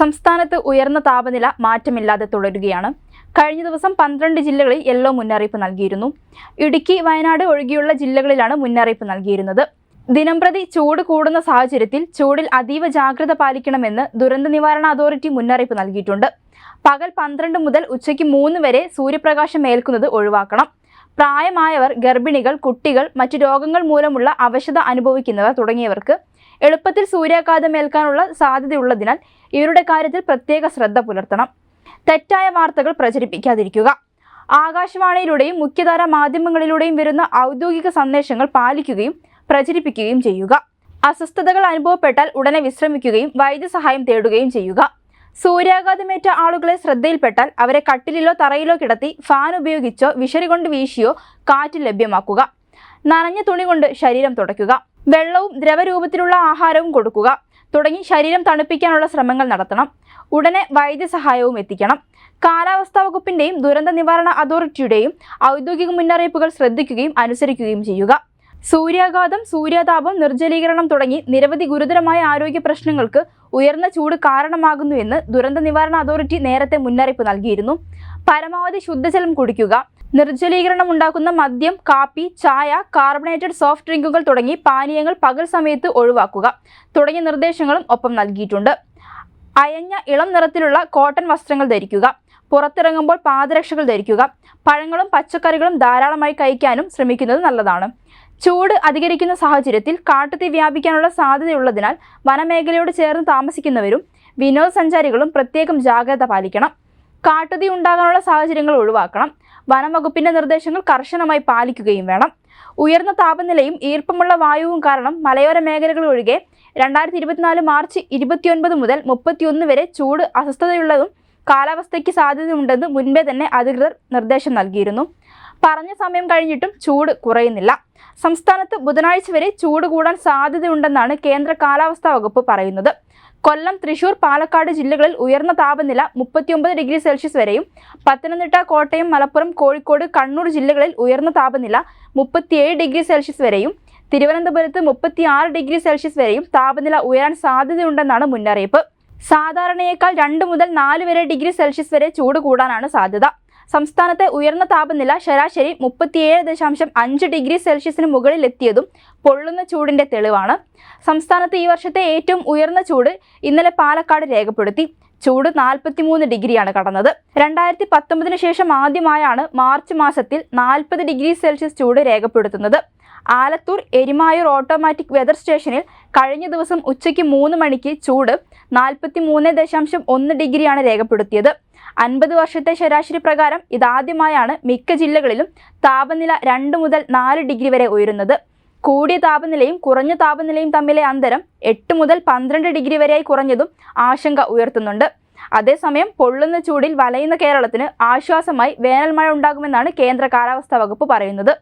സംസ്ഥാനത്ത് ഉയർന്ന താപനില മാറ്റമില്ലാതെ തുടരുകയാണ്. കഴിഞ്ഞ ദിവസം പന്ത്രണ്ട് ജില്ലകളിൽ യെല്ലോ മുന്നറിയിപ്പ് നൽകിയിരുന്നു. ഇടുക്കി വയനാട് ഒഴികെയുള്ള ജില്ലകളിലാണ് മുന്നറിയിപ്പ് നൽകിയിരുന്നത്. ദിനംപ്രതി ചൂട് കൂടുന്ന സാഹചര്യത്തിൽ ചൂടിൽ അതീവ ജാഗ്രത പാലിക്കണമെന്ന് ദുരന്ത നിവാരണ അതോറിറ്റി മുന്നറിയിപ്പ് നൽകിയിട്ടുണ്ട്. പകൽ പന്ത്രണ്ട് മുതൽ ഉച്ചയ്ക്ക് മൂന്ന് വരെ സൂര്യപ്രകാശം ഏൽക്കുന്നത് ഒഴിവാക്കണം. പ്രായമായവർ ഗർഭിണികൾ കുട്ടികൾ മറ്റു രോഗങ്ങൾ മൂലമുള്ള അവശത അനുഭവിക്കുന്നവർ തുടങ്ങിയവർക്ക് എളുപ്പത്തിൽ സൂര്യാഘാതം ഏൽക്കാനുള്ള സാധ്യതയുള്ളതിനാൽ ഇവരുടെ കാര്യത്തിൽ പ്രത്യേക ശ്രദ്ധ പുലർത്തണം. തെറ്റായ വാർത്തകൾ പ്രചരിപ്പിക്കാതിരിക്കുക. ആകാശവാണിയിലൂടെയും മുഖ്യധാര മാധ്യമങ്ങളിലൂടെയും വരുന്ന ഔദ്യോഗിക സന്ദേശങ്ങൾ പാലിക്കുകയും പ്രചരിപ്പിക്കുകയും ചെയ്യുക. അസ്വസ്ഥതകൾ അനുഭവപ്പെട്ടാൽ ഉടനെ വിശ്രമിക്കുകയും വൈദ്യസഹായം തേടുകയും ചെയ്യുക. സൂര്യാഘാതമേറ്റ ആളുകളെ ശ്രദ്ധയിൽപ്പെട്ടാൽ അവരെ കട്ടിലിലോ തറയിലോ കിടത്തി ഫാൻ ഉപയോഗിച്ചോ വിശറി കൊണ്ട് വീശിയോ കാറ്റ് ലഭ്യമാക്കുക. നനഞ്ഞ തുണി കൊണ്ട് ശരീരം തുടയ്ക്കുക. വെള്ളവും ദ്രവരൂപത്തിലുള്ള ആഹാരവും കൊടുക്കുക. തുടങ്ങി ശരീരം തണുപ്പിക്കാനുള്ള ശ്രമങ്ങൾ നടത്തണം. ഉടനെ വൈദ്യസഹായവും എത്തിക്കണം. കാലാവസ്ഥാ വകുപ്പിന്റെയും ദുരന്ത നിവാരണ അതോറിറ്റിയുടെയും ഔദ്യോഗിക മുന്നറിയിപ്പുകൾ ശ്രദ്ധിക്കുകയും അനുസരിക്കുകയും ചെയ്യുക. സൂര്യാഘാതം സൂര്യാതാപം നിർജലീകരണം തുടങ്ങി നിരവധി ഗുരുതരമായ ആരോഗ്യ പ്രശ്നങ്ങൾക്ക് ഉയർന്ന ചൂട് കാരണമാകുന്നുവെന്ന് ദുരന്ത നിവാരണ അതോറിറ്റി നേരത്തെ മുന്നറിയിപ്പ് നൽകിയിരുന്നു. പരമാവധി ശുദ്ധജലം കുടിക്കുക നിർജലീകരണം ഉണ്ടാക്കുന്ന മദ്യം കാപ്പി ചായ കാർബണേറ്റഡ് സോഫ്റ്റ് ഡ്രിങ്കുകൾ തുടങ്ങി പാനീയങ്ങൾ പകൽ സമയത്ത് ഒഴിവാക്കുക തുടങ്ങിയ നിർദ്ദേശങ്ങളും ഒപ്പം നൽകിയിട്ടുണ്ട്. അയഞ്ഞ ഇളം നിറത്തിലുള്ള കോട്ടൺ വസ്ത്രങ്ങൾ ധരിക്കുക പുറത്തിറങ്ങുമ്പോൾ പാദരക്ഷകൾ ധരിക്കുക പഴങ്ങളും പച്ചക്കറികളും ധാരാളമായി കഴിക്കാനും ശ്രമിക്കുന്നത് നല്ലതാണ്. ചൂട് അധികരിക്കുന്ന സാഹചര്യത്തിൽ കാട്ടുതീ വ്യാപിക്കാനുള്ള സാധ്യതയുള്ളതിനാൽ വനമേഖലയോട് ചേർന്ന് താമസിക്കുന്നവരും വിനോദസഞ്ചാരികളും പ്രത്യേകം ജാഗ്രത പാലിക്കണം. കാട്ടുതീ ഉണ്ടാകാനുള്ള സാഹചര്യങ്ങൾ ഒഴിവാക്കണം. വനം വകുപ്പിന്റെ നിർദ്ദേശങ്ങൾ കർശനമായി പാലിക്കുകയും വേണം. ഉയർന്ന താപനിലയും ഈർപ്പമുള്ള വായുവും കാരണം മലയോര മേഖലകൾ ഒഴികെ രണ്ടായിരത്തി ഇരുപത്തിനാല് മാർച്ച് ഇരുപത്തിയൊൻപത് മുതൽ മുപ്പത്തിയൊന്ന് വരെ ചൂട് അസ്വസ്ഥതയുള്ളതും കാലാവസ്ഥയ്ക്ക് സാധ്യതയുണ്ടെന്ന് മുൻപേ തന്നെ അധികൃതർ നിർദ്ദേശം നൽകിയിരുന്നു. പറഞ്ഞ സമയം കഴിഞ്ഞിട്ടും ചൂട് കുറയുന്നില്ല. സംസ്ഥാനത്ത് ബുധനാഴ്ച വരെ ചൂട് കൂടാൻ സാധ്യതയുണ്ടെന്നാണ് കേന്ദ്ര കാലാവസ്ഥാ വകുപ്പ് പറയുന്നത്. കൊല്ലം തൃശൂർ പാലക്കാട് ജില്ലകളിൽ ഉയർന്ന താപനില മുപ്പത്തിയൊമ്പത് ഡിഗ്രി സെൽഷ്യസ് വരെയും പത്തനംതിട്ട കോട്ടയം മലപ്പുറം കോഴിക്കോട് കണ്ണൂർ ജില്ലകളിൽ ഉയർന്ന താപനില മുപ്പത്തിയേഴ് ഡിഗ്രി സെൽഷ്യസ് വരെയും തിരുവനന്തപുരത്ത് മുപ്പത്തിയാറ് ഡിഗ്രി സെൽഷ്യസ് വരെയും താപനില ഉയരാൻ സാധ്യതയുണ്ടെന്നാണ് മുന്നറിയിപ്പ്. സാധാരണയേക്കാൾ രണ്ട് മുതൽ നാല് വരെ ഡിഗ്രി സെൽഷ്യസ് വരെ ചൂട് കൂടാനാണ് സാധ്യത. സംസ്ഥാനത്തെ ഉയർന്ന താപനില ശരാശരി മുപ്പത്തിയേഴ് ദശാംശം അഞ്ച് ഡിഗ്രി സെൽഷ്യസിന് മുകളിൽ എത്തിയതും പൊള്ളുന്ന ചൂടിന്റെ തെളിവാണ്. സംസ്ഥാനത്ത് ഈ വർഷത്തെ ഏറ്റവും ഉയർന്ന ചൂട് ഇന്നലെ പാലക്കാട് രേഖപ്പെടുത്തി. ചൂട് നാൽപ്പത്തിമൂന്ന് ഡിഗ്രിയാണ് കടന്നത്. രണ്ടായിരത്തി പത്തൊമ്പതിന് ശേഷം ആദ്യമായാണ് മാർച്ച് മാസത്തിൽ നാൽപ്പത് ഡിഗ്രി സെൽഷ്യസ് ചൂട് രേഖപ്പെടുത്തുന്നത്. ആലത്തൂർ എരിമായൂർ ഓട്ടോമാറ്റിക് വെതർ സ്റ്റേഷനിൽ കഴിഞ്ഞ ദിവസം ഉച്ചയ്ക്ക് മൂന്ന് മണിക്ക് ചൂട് നാൽപ്പത്തി മൂന്ന് ദശാംശം ഒന്ന് ഡിഗ്രിയാണ് രേഖപ്പെടുത്തിയത്. അൻപത് വർഷത്തെ ശരാശരി പ്രകാരം ഇതാദ്യമായാണ് മിക്ക ജില്ലകളിലും താപനില രണ്ട് മുതൽ നാല് ഡിഗ്രി വരെ ഉയരുന്നത്. കൂടിയ താപനിലയും കുറഞ്ഞ താപനിലയും തമ്മിലെ അന്തരം എട്ട് മുതൽ പന്ത്രണ്ട് ഡിഗ്രി വരെയായി കുറഞ്ഞതും ആശങ്ക ഉയർത്തുന്നുണ്ട്. അതേസമയം പൊള്ളുന്ന ചൂടിൽ വലയുന്ന കേരളത്തിന് ആശ്വാസമായി വേനൽമഴ ഉണ്ടാകുമെന്നാണ് കേന്ദ്ര കാലാവസ്ഥാ വകുപ്പ് പറയുന്നത്.